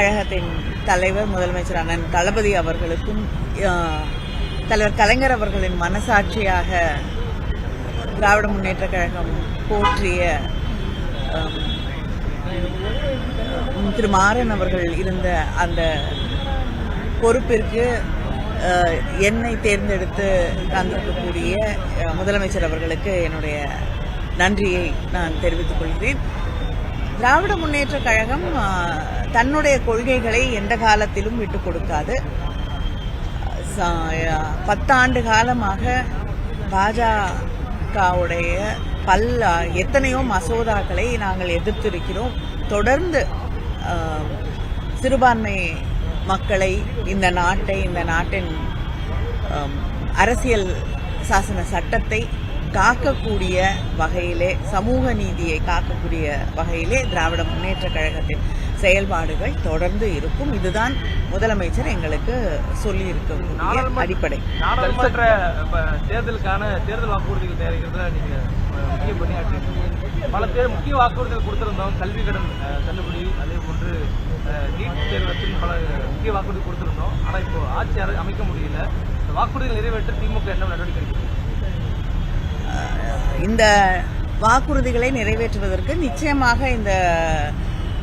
கழகத்தின் தலைவர் முதலமைச்சர் அண்ணன் தளபதி அவர்களுக்கும் தலைவர் கலைஞர் அவர்களின் மனசாட்சியாக திராவிட முன்னேற்ற கழகம் போற்றிய திரு மாறன் அவர்கள் இருந்த அந்த பொறுப்பிற்கு என்னை தேர்ந்தெடுத்து தந்திருக்கக்கூடிய முதலமைச்சர் அவர்களுக்கு என்னுடைய நன்றியை நான் தெரிவித்துக் கொள்கிறேன். திராவிட முன்னேற்ற கழகம் தன்னுடைய கொள்கைகளை எந்த காலத்திலும் விட்டு கொடுக்காது. பத்தாண்டு காலமாக பாஜகவுடைய பல் எத்தனையோ மசோதாக்களை நாங்கள் எதிர்த்திருக்கிறோம். தொடர்ந்து சிறுபான்மை மக்களை இந்த நாட்டை இந்த நாட்டின் அரசியல் சாசன சட்டத்தை காக்கக்கூடிய வகையிலே சமூக நீதியை காக்கக்கூடிய வகையிலே திராவிட முன்னேற்ற கழகத்தின் செயல்பாடுகள் தொடர்ந்து இருக்கும். இதுதான் முதலமைச்சர் எங்களுக்கு சொல்லி இருக்கக்கூடிய நாடாளுமன்ற- அடிப்படை. நாடாளுமன்ற தேர்தலுக்கான தேர்தல் வாக்குறுதிகள் தயாரிக்கிறதுல நீங்க முக்கிய பணியாற்றி பல பேர் முக்கிய வாக்குறுதிகள் கொடுத்திருந்தோம். கல்வி கடன் தள்ளுபடி அதே போன்று நீட் தேர்வத்தில் பல முக்கிய வாக்குறுதி கொடுத்திருந்தோம். ஆனா இப்போ ஆட்சி அமைக்க முடியல. இந்த வாக்குறுதிகள் நிறைவேற்ற திமுக என்ன நடவடிக்கை எடுக்குது? இந்த வாக்குறுதிகளை நிறைவேற்றுவதற்கு நிச்சயமாக இந்த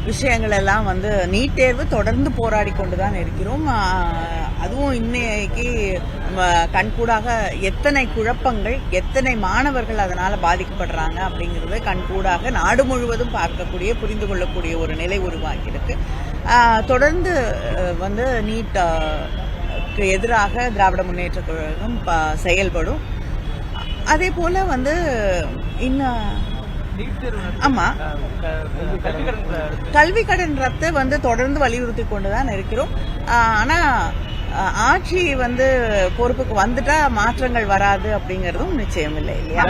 விஷயங்கள் எல்லாம் வந்து நீட் தேர்வு தொடர்ந்து போராடி கொண்டுதான் இருக்கிறோம். அதுவும் இன்னைக்கு கண்கூடாக எத்தனை குழப்பங்கள் எத்தனை மாணவர்கள் அதனால் பாதிக்கப்படுறாங்க அப்படிங்கிறத கண்கூடாக நாடு முழுவதும் பார்க்கக்கூடிய புரிந்து கொள்ளக்கூடிய ஒரு நிலை உருவாகியிருக்கு. தொடர்ந்து வந்து நீட் எதிராக திராவிட முன்னேற்ற கழகம் ப- செயல்படும். அதே போல் வந்து இன்னும் ஆமா. கல்வி கடன் ரத்து வந்து தொடர்ந்து வலியுறுத்தி கொண்டுதான் இருக்கிறோம். ஆஹ் ஆனா ஆட்சி வந்து பொறுப்புக்கு வந்துட்டா மாற்றங்கள் வராது அப்படிங்கறதும் நிச்சயம் இல்லை இல்லையா